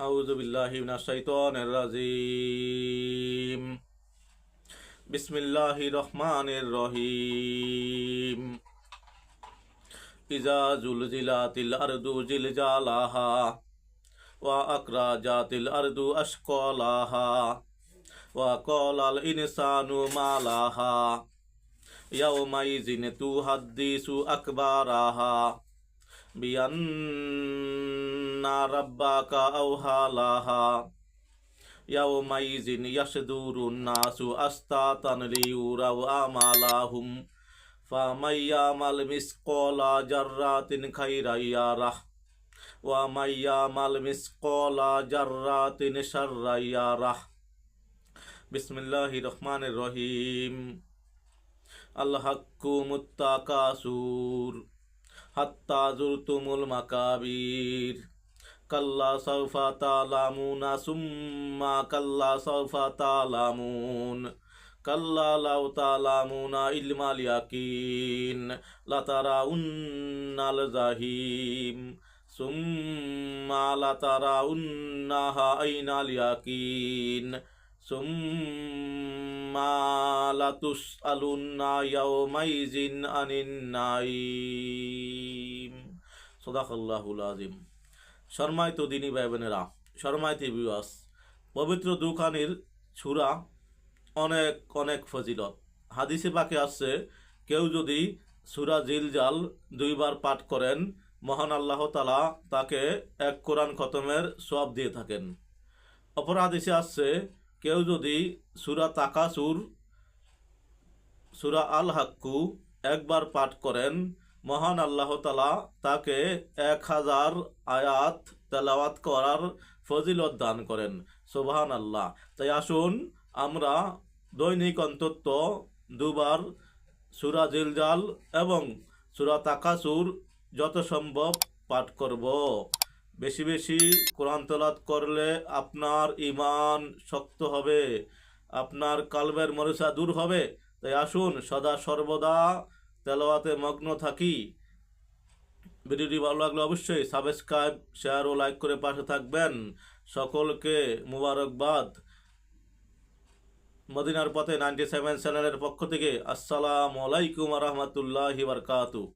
أعوذ بالله من الشيطان الرجيم. بسم الله الرحمن الرحيم. إذا زلزلت الأرض زلزالها وأخرجت الأرض أشقالها وقال الإنسان ما لها. يومئذ تحدث أخبارها بأن ربك أوحى لها يومئذ يصدر الناس أشتاتا ليروا أعمالهم فمن يعمل مثقال ذرة خيرا يره ومن يعمل مثقال ذرة شرا يره بسم الله الرحمن الرحيم الحق متكاسور হাত্তা জুরতুমুল মাকাবির। কাল্লা সৌফা তালামুনা সুম্মা কাল্লা সৌফা তালামুন। কাল্লা লাউ তালামুনা ইলমাল ইয়াকিন। লাতারা উন্নাল জাহিম। সুম্মা লাতারা উন্নাহা আইনাল ইয়াকিন। সুম্মা শর্মায়িত বিবাস পবিত্র দুখানির ছুরা অনেক অনেক ফজিলত। হাদিসে বাকি আসছে, কেউ যদি সুরা জিলজাল দুইবার পাঠ করেন, মহান আল্লাহ তালা তাকে এক কোরআন খতমের সব দিয়ে থাকেন। অপর হাদিসে আসছে, কেউ যদি সুরা তাকাসুর সুরা আল হাক্কু একবার পাঠ করেন, মহান আল্লাহ তালা তাকে এক হাজার আয়াত তেলাওয়াত করার ফজিলত দান করেন। সোবাহান আল্লাহ তাই আসুন, আমরা দৈনিক অন্তত দুবার সুরা জিলজাল এবং সুরা তাকাসুর যত সম্ভব পাঠ করব। বেশি বেশি কোরআন তলাত করলে আপনার ইমান শক্ত হবে, আপনার কালবের মরিসা দূর হবে তাই আসুন সদা সর্বদা তেলাওয়াতে মগ্ন থাকি। ভিডিওটি ভালো লাগলে অবশ্যই সাবস্ক্রাইব, শেয়ার ও লাইক করে পাশে থাকবেন। সকলকে মুবারকবাদ। মদিনার পথে নাইনটি সেভেন চ্যানেলের পক্ষ থেকে আসসালামু আলাইকুম রহমতুল্লাহি বারকাতু